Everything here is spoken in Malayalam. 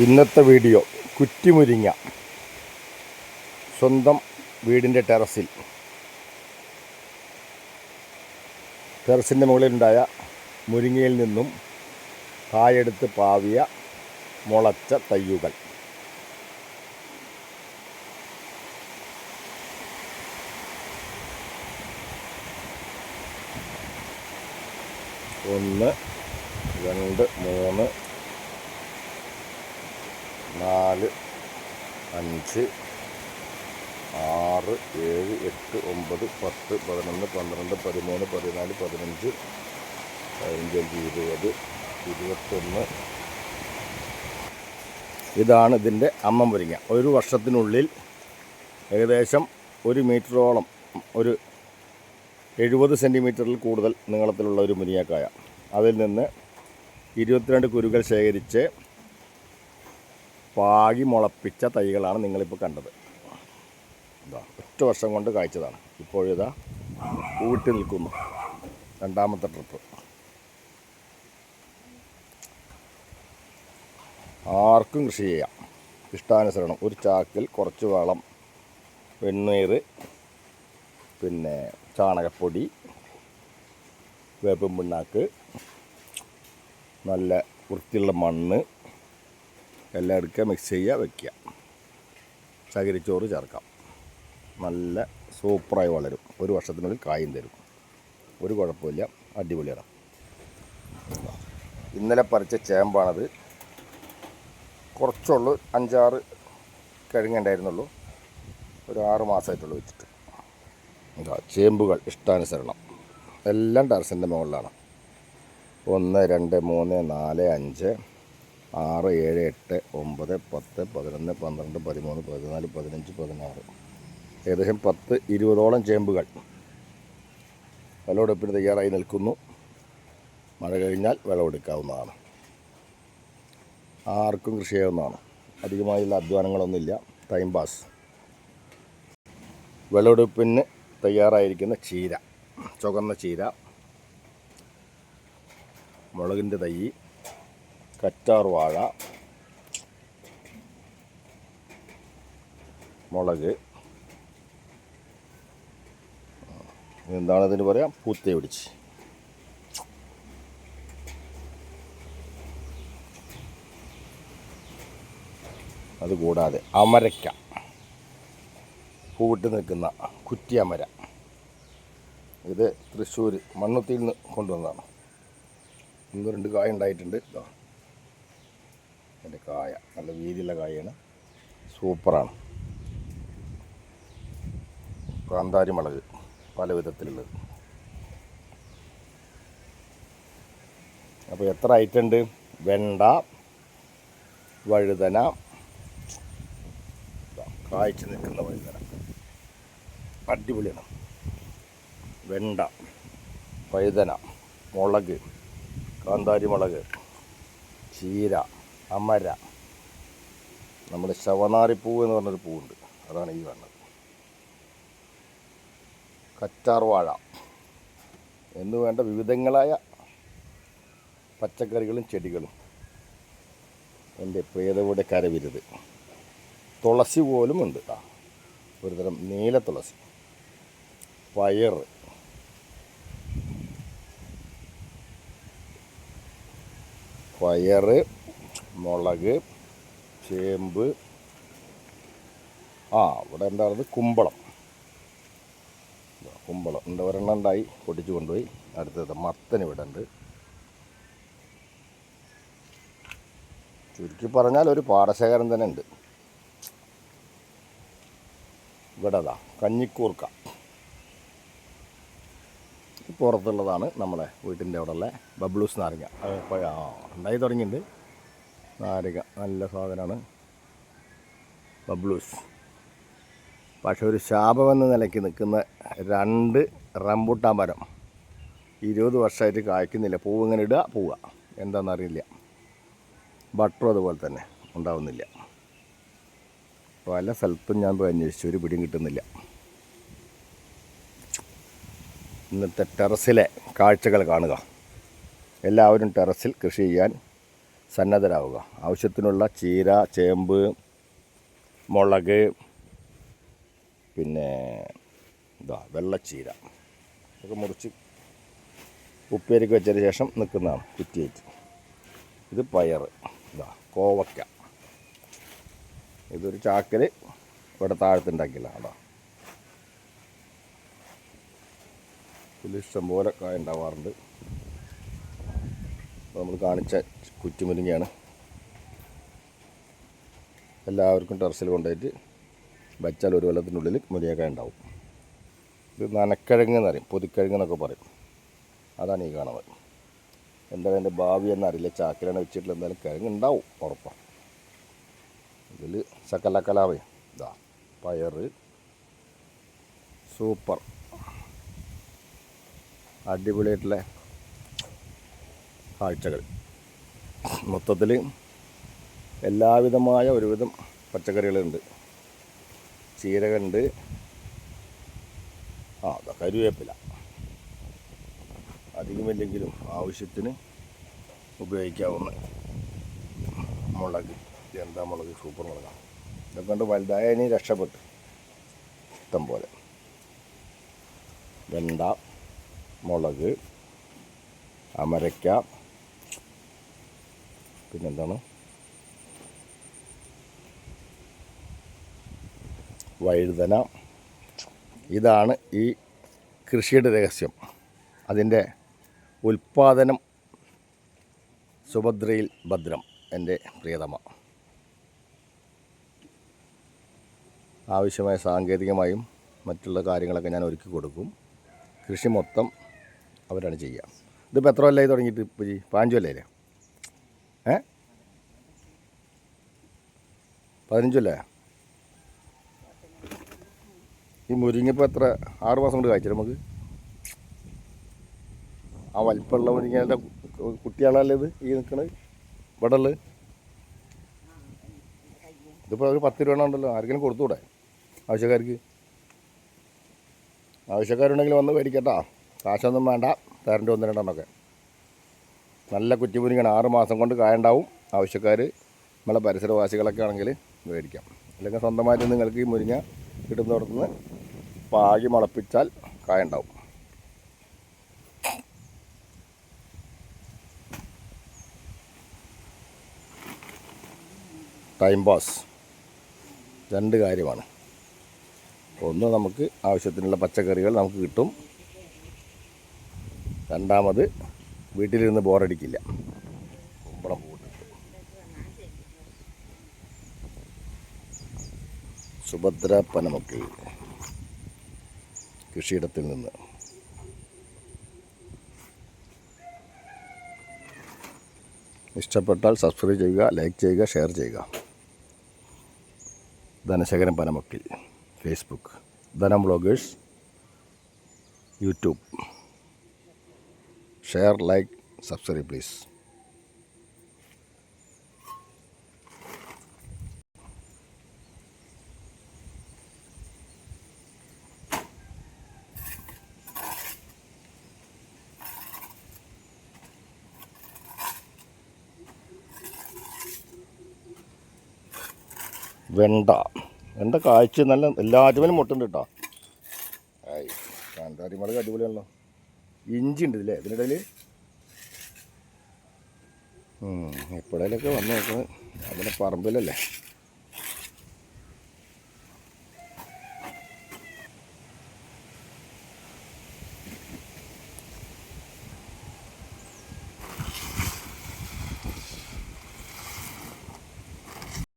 ഇന്നത്തെ വീഡിയോ കുറ്റിമുരിങ്ങ. സ്വന്തം വീടിന്റെ ടെറസിൽ. ടെറസിന്റെ മുകളിലുണ്ടായ മുരിങ്ങയിൽ നിന്നും കായെടുത്ത് പാവിയ മുളച്ച തയ്യുകൾ. ഒന്ന് രണ്ട് മൂന്ന് നാല് അഞ്ച് ആറ് ഏഴ് എട്ട് ഒമ്പത് പത്ത് പതിനൊന്ന് പന്ത്രണ്ട് പതിമൂന്ന് പതിനാല് പതിനഞ്ച് പതിനഞ്ചഞ്ച് ഇരുപത് ഇരുപത്തൊന്ന്. ഇതാണ് ഇതിന്റെ അമ്മ മുരിങ്ങ ഒരു വർഷത്തിനുള്ളിൽ ഏകദേശം ഒരു മീറ്ററോളം ഒരു എഴുപത് സെന്റിമീറ്ററിൽ കൂടുതൽ നീളത്തിലുള്ള ഒരു മുരിങ്ങക്കായ. അതിൽ നിന്ന് ഇരുപത്തിരണ്ട് കുരുകൾ ശേഖരിച്ച് പാകി മുളപ്പിച്ച തൈകളാണ് നിങ്ങളിപ്പോൾ കണ്ടത്. ഇതാ ഒറ്റ വർഷം കൊണ്ട് കായ്ച്ചതാണ്. ഇപ്പോഴിതാ ഊട്ടി നിൽക്കുന്നു. രണ്ടാമത്തെ ട്രിപ്പ്. ആർക്കും കൃഷി ചെയ്യാം. ഇഷ്ടാനുസരണം. ഒരു ചാക്കിൽ കുറച്ച് വളം വെണ്ണീർ പിന്നെ ചാണകപ്പൊടി വേപ്പും പിണ്ണാക്ക് നല്ല വൃത്തിയുള്ള മണ്ണ് എല്ലാം എടുക്കുക മിക്സ് ചെയ്യുക വെക്കുക. ചകിരിച്ചോറ് ചേർക്കാം. നല്ല സൂപ്പറായി വളരും. ഒരു വർഷത്തിനുള്ളിൽ കായും തരും. ഒരു കുഴപ്പമില്ല. അടിപൊളിയാണ്. ഇന്നലെ പറിച്ച ചേമ്പാണത്. കുറച്ചുള്ളൂ അഞ്ചാറ് കിഴങ്ങുണ്ടായിരുന്നുള്ളൂ ഒരു ആറ് മാസമായിട്ടുള്ളൂ വെച്ചിട്ട്. എന്താ ചേമ്പുകൾ ഇഷ്ടാനുസരണം. എല്ലാം ടെറസിന്റെ മുകളിലാണ്. ഒന്ന് രണ്ട് മൂന്ന് നാല് അഞ്ച് ആറ് ഏഴ് എട്ട് ഒമ്പത് പത്ത് പതിനൊന്ന് പന്ത്രണ്ട് പതിമൂന്ന് പതിനാല് പതിനഞ്ച് പതിനാറ്. ഏകദേശം പത്ത് ഇരുപതോളം ചേമ്പുകൾ. വിളവെടുപ്പിന് തയ്യാറായി നിൽക്കുന്നു. മഴ കഴിഞ്ഞാൽ വിളവെടുക്കാവുന്നതാണ് ആർക്കും കൃഷി ചെയ്യാവുന്നതാണ്. അധികമായുള്ള അധ്വാനങ്ങളൊന്നുമില്ല. ടൈം പാസ് വിളവെടുപ്പിന് തയ്യാറായിരിക്കുന്ന ചീര. ചുവന്ന ചീര. മുളകിന്റെ തൈ. കറ്റാർ വാഴ മുളക് എന്താണ് ഇതിന് പറയാം? പൂത്തേ പിടിച്ച്. അതുകൂടാതെ അമരയ്ക്ക പൂവിട്ട് നിൽക്കുന്ന കുറ്റിയമര ഇത് തൃശ്ശൂർ മണ്ണുത്തിയിൽ നിന്ന് കൊണ്ടുവന്നതാണ്. ഒന്ന് രണ്ട് കായ ഉണ്ടായിട്ടുണ്ട്. ഇതാ എന്റെ കായ. നല്ല വീതിയുള്ള കായാണ്. സൂപ്പറാണ്. കാന്താരി മുളക് പല വിധത്തിലുള്ളത് അപ്പോൾ എത്ര ഐറ്റം ഉണ്ട്? വെണ്ട വഴുതന കായ്ച്ച് നിൽക്കുന്ന വഴുതന. അടിപൊളിയാണ്. വെണ്ട വഴുതന മുളക് കാന്താരി മുളക് ചീര അമര. നമ്മുടെ ശവനാറിപ്പൂ എന്ന് പറഞ്ഞൊരു പൂവുണ്ട്. അതാണ് ഈ കാണുന്നത്. കറ്റാർവാഴ. എന്ന് വേണ്ട വിവിധങ്ങളായ പച്ചക്കറികളും ചെടികളും. എന്റെ പ്രിയതയുടെ കരവിരുത്. തുളസി പോലും ഉണ്ട് ആ ഒരുതരം നീല തുളസി. പയർ. പയർ. മുളക് ചേമ്പ് ആ ഇവിടെ എന്താണത്? കുമ്പളം. കുമ്പളം. ഉണ്ട് ഒരെണ്ണം ഉണ്ടായി പൊട്ടിച്ചു കൊണ്ടുപോയി. അടുത്തത് മത്തൻ ഇവിടെ ഉണ്ട് ചുരുക്കി പറഞ്ഞാൽ ഒരു പാടശേഖരം തന്നെ ഉണ്ട് ഇവിടെ അതാ കഞ്ഞിക്കൂർക്ക. പുറത്തുള്ളതാണ് നമ്മളെ വീട്ടിന്റെ അവിടെ ഉള്ള ബബ്ലൂസ് നാരങ്ങ. ഉണ്ടായി തുടങ്ങിയിട്ടുണ്ട് നാരങ്ങ നല്ല സാധനമാണ്. ബബ്ലൂസ് പക്ഷെ ഒരു ശാപമെന്ന നിലയ്ക്ക് നിൽക്കുന്ന രണ്ട് റംബുട്ടാൻ മരം ഇരുപത് വർഷമായിട്ട് കായ്ക്കുന്നില്ല. പൂവ് ഇങ്ങനെ ഇടുക പോവുക. എന്താണെന്നറിയില്ല. ബട്ടറും അതുപോലെ തന്നെ ഉണ്ടാവുന്നില്ല. പല സ്ഥലത്തും ഞാൻ പോയി അന്വേഷിച്ചു. ഒരു പിടിയും കിട്ടുന്നില്ല. ഇന്നത്തെ ടെറസിലെ കാഴ്ചകൾ കാണുക. എല്ലാവരും ടെറസിൽ കൃഷി ചെയ്യാൻ സന്നദ്ധരാവുക. ആവശ്യത്തിനുള്ള ചീര ചേമ്പ് മുളക് പിന്നെ ഇതാ വെള്ളച്ചീര. ഒക്കെ മുറിച്ച് ഉപ്പേരിക്ക് വെച്ചതിന് ശേഷം നിൽക്കുന്നതാണ് കുറ്റിയേറ്റ്. ഇത് പയർ ഇതാ കോവക്ക. ഇതൊരു ചാക്കൽ ഇവിടെ താഴത്തുണ്ടാക്കില്ല അതാ ഇതിൽ ഇഷ്ടംപോലെ കായ ഉണ്ടാവാറുണ്ട്. നമ്മൾ കാണിച്ച കുറ്റിമുരിങ്ങയാണ്. എല്ലാവർക്കും ടെറസിൽ കൊണ്ടുപോയിട്ട് വച്ചാൽ ഒരു വെള്ളത്തിനുള്ളിൽ മുരിങ്ങക്കായ ഉണ്ടാവും. ഇത് നനക്കിഴങ്ങ് എന്നറിയും പൊതിക്കിഴങ്ങ് എന്നൊക്കെ പറയും. അതാണ് ഈ കാണുന്നത്. എന്തായാലും എന്റെ ഭാവി എന്നറിയില്ല ചാക്കിലാണ് വെച്ചിട്ടില്ല എന്തായാലും കിഴങ്ങ് ഉണ്ടാവും ഉറപ്പാണ് ഇതിൽ സക്കലക്കലാവേ ഇതാ പയർ സൂപ്പർ. അടിപൊളിയായിട്ടുള്ള കാഴ്ചകൾ. മൊത്തത്തിൽ എല്ലാവിധമായ ഒരുവിധം പച്ചക്കറികളുണ്ട്. ചീരകുണ്ട്. ആ കരുവേപ്പില. അധികമില്ലെങ്കിലും ആവശ്യത്തിന് ഉപയോഗിക്കാവുന്ന മുളക്. എന്താ മുളക്? സൂപ്പർ മുളകാണ്. ഇതൊക്കെ കൊണ്ട് വലുതായ ഇനി രക്ഷപ്പെട്ടു. ഇഷ്ടം പോലെ. വെണ്ട മുളക് അമരയ്ക്ക പിന്നെന്താണ്? വഴുതന. ഇതാണ് ഈ കൃഷിയുടെ രഹസ്യം. അതിന്റെ ഉൽപ്പാദനം സുഭദ്രയിൽ ഭദ്രം എന്റെ പ്രിയതമ. ആവശ്യമായ സാങ്കേതികമായും മറ്റുള്ള കാര്യങ്ങളൊക്കെ ഞാൻ ഒരുക്കി കൊടുക്കും. കൃഷി മൊത്തം അവരാണ് ചെയ്യുക. ഇതിപ്പോൾ എത്ര കൊല്ലമായി തുടങ്ങിയിട്ട് ഇപ്പോൾ പാഞ്ചു കൊല്ലയില്ലേ പതിനഞ്ചല്ലേ? ഈ മുരിങ്ങപ്പോൾ എത്ര? ആറ് മാസം കൊണ്ട് കാഴ്ച നമുക്ക്? ആ വലിപ്പമുള്ള മുരിങ്ങേന്റെ കുട്ടിയാണല്ലേ ഇത്? ഈ നിൽക്കണത് ഇവിടെ ഉള്ളത് ഇതിപ്പോൾ ഒരു പത്ത് രൂപ ഉണ്ടല്ലോ. ആർക്കെങ്കിലും കൊടുത്തുകൂടെ? ആവശ്യക്കാർക്ക്? ആവശ്യക്കാരുണ്ടെങ്കിൽ വന്ന് മേടിക്കട്ടാ. കാശൊന്നും വേണ്ട. തരണ്ട് ഒന്ന് രണ്ടെണ്ണമൊക്കെ. നല്ല കുറ്റിമുരിങ്ങാണ് ആറ് മാസം കൊണ്ട് കായുണ്ടാവും ആവശ്യക്കാർ നമ്മളെ പരിസരവാസികളൊക്കെ ആണെങ്കിൽ മേടിക്കാം. അല്ലെങ്കിൽ സ്വന്തമായിട്ട് നിങ്ങൾക്ക് ഈ മുരിങ്ങ കിട്ടുന്നിടത്തുനിന്ന് പാകി മുളപ്പിച്ചാൽ കായുണ്ടാവും. ടൈം പാസ് രണ്ട് കാര്യമാണ്. ഒന്ന് നമുക്ക് ആവശ്യത്തിനുള്ള പച്ചക്കറികൾ നമുക്ക് കിട്ടും. രണ്ടാമത് വീട്ടിലിരുന്ന് ബോറടിക്കില്ല കുമ്പളം പൂട്ട് സുഭദ്ര പനമൊക്കെ കൃഷിയിടത്തിൽ നിന്ന്. ഇഷ്ടപ്പെട്ടാൽ സബ്സ്ക്രൈബ് ചെയ്യുക ലൈക്ക് ചെയ്യുക ഷെയർ ചെയ്യുക. Dhanasekharan Panamakkil Facebook. Dhanam bloggers YouTube. Share like subscribe please. വെണ്ട. വെണ്ട കാഴ്ച നല്ല എല്ലാറ്റിനും മുട്ടുണ്ട് കേട്ടോ ആയി കാന്താരി മുളക് അടിപൊളിയാണല്ലോ. ഇഞ്ചി ഉണ്ട് ഇല്ലേ ഇതിനിടയിൽ എപ്പോഴേലൊക്കെ വന്ന് നോക്കുന്നത് അതിന്റെ പറമ്പിലല്ലേ?